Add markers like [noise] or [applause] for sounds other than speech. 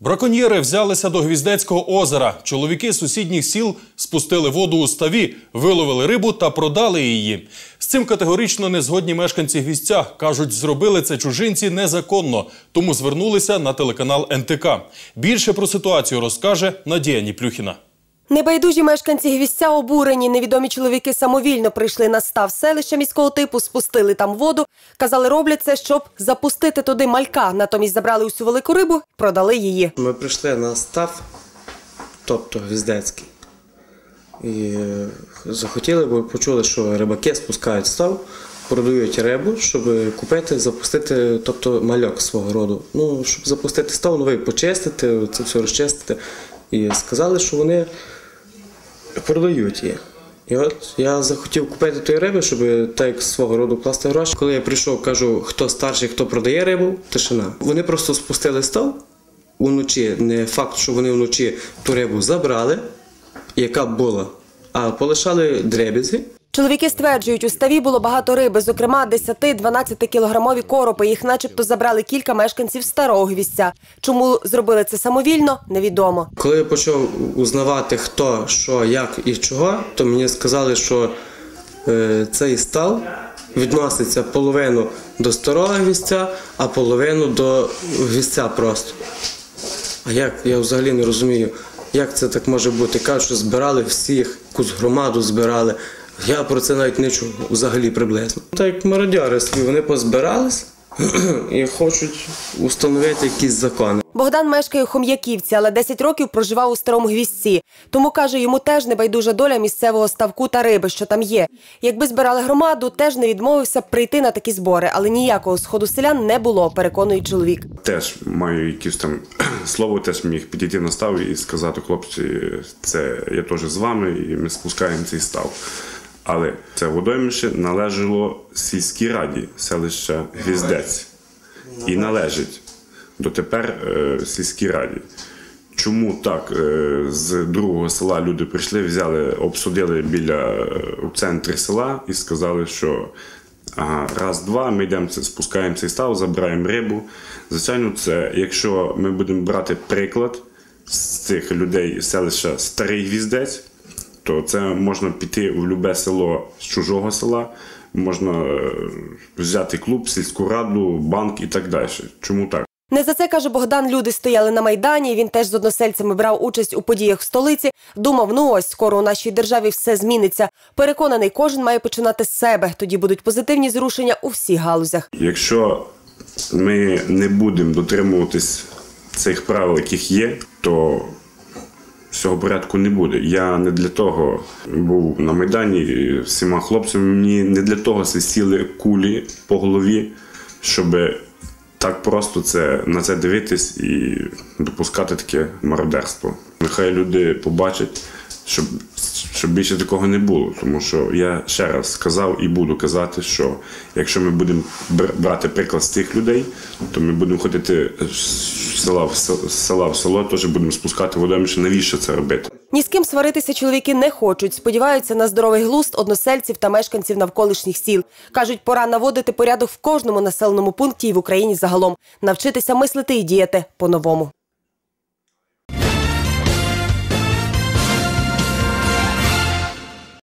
Браконьєри взялися до Гвіздецького озера. Чоловіки сусідніх сіл спустили воду у ставі, виловили рибу та продали її. З цим категорично не згодні мешканці гвіздця. Кажуть, зробили це чужинці незаконно, тому звернулися на телеканал НТК. Більше про ситуацію розкаже Надія Ніплюхіна. Небайдужі мешканці гвіздця обурені. Невідомі чоловіки самовільно прийшли на став селища міського типу, спустили там воду. Казали, роблять це, щоб запустити туди малька. Натомість забрали усю велику рибу, продали її. Ми прийшли на став, тобто Гвіздецький. І захотіли, бо почули, що рибаки спускають став, продають рибу, щоб купити, запустити, тобто мальок свого роду. Ну, щоб запустити став, новий почистити, це все розчистити. І сказали, що вони продають її. І от я захотів купити тої риби, щоб так свого роду класти гроші. Коли я прийшов, кажу, хто старший, хто продає рибу, тишина. Вони просто спустили стол уночі. Не факт, що вони вночі ту рибу забрали, яка була, а полишали дребізги. Чоловіки стверджують, у ставі було багато риби, зокрема 10-12 кілограмові коропи. Їх начебто забрали кілька мешканців старого гвіздця. Чому зробили це самовільно, невідомо. Коли я почав узнавати, хто, що, як і чого, то мені сказали, що е, цей стал відноситься половину до старого гвіздця, а половину до гвіздця просто. А як? Я взагалі не розумію, як це так може бути. Кажуть, що збирали всіх, якусь громаду збирали. Я про це навіть не чув взагалі приблизно. Так як мародьори свої, вони позбирались [clears throat] і хочуть установити якісь закони. Богдан мешкає у Хом'яківці, але 10 років проживав у старому гвіздці. Тому каже, йому теж небайдужа доля місцевого ставку та риби, що там є. Якби збирали громаду, теж не відмовився б прийти на такі збори, але ніякого сходу селян не було, переконує чоловік. теж маю якесь там [clears throat] слово, теж міг підійти на став і сказати, хлопці, це я теж з вами, і ми спускаємо цей став. Але це водоймище належало сільській раді селища Гвіздець і належить дотепер е, сільській раді. Чому так? Е, З другого села люди прийшли, взяли, обсудили біля е, центрі села і сказали, що ага, раз, два, ми йдемо спускаємо цей став, забираємо рибу. Звичайно, це якщо ми будемо брати приклад з цих людей селища Старий Гвіздець, то це можна піти в любе село з чужого села, можна е, взяти клуб, сільську раду, банк і так далі. Чому так? Не за це каже Богдан. Люди стояли на майдані. Він теж з односельцями брав участь у подіях в столиці. Думав, ну ось скоро у нашій державі все зміниться. Переконаний, кожен має починати з себе. Тоді будуть позитивні зрушення у всіх галузях. Якщо ми не будемо дотримуватись цих правил, яких є, то всього порядку не буде. Я не для того був на Майдані всіма хлопцями. Мені не для того свистіли кулі по голові, щоб так просто це, на це дивитись і допускати таке мародерство. Нехай люди побачать, щоб, щоб більше такого не було. Тому що я ще раз сказав і буду казати, що якщо ми будемо брати приклад з тих людей, то ми будемо ходити села в села в село, теж будемо спускати водоймище. Навіщо це робити? Ні з ким сваритися чоловіки не хочуть. Сподіваються на здоровий глузд односельців та мешканців навколишніх сіл. Кажуть, пора наводити порядок в кожному населеному пункті і в Україні загалом. Навчитися мислити і діяти по-новому.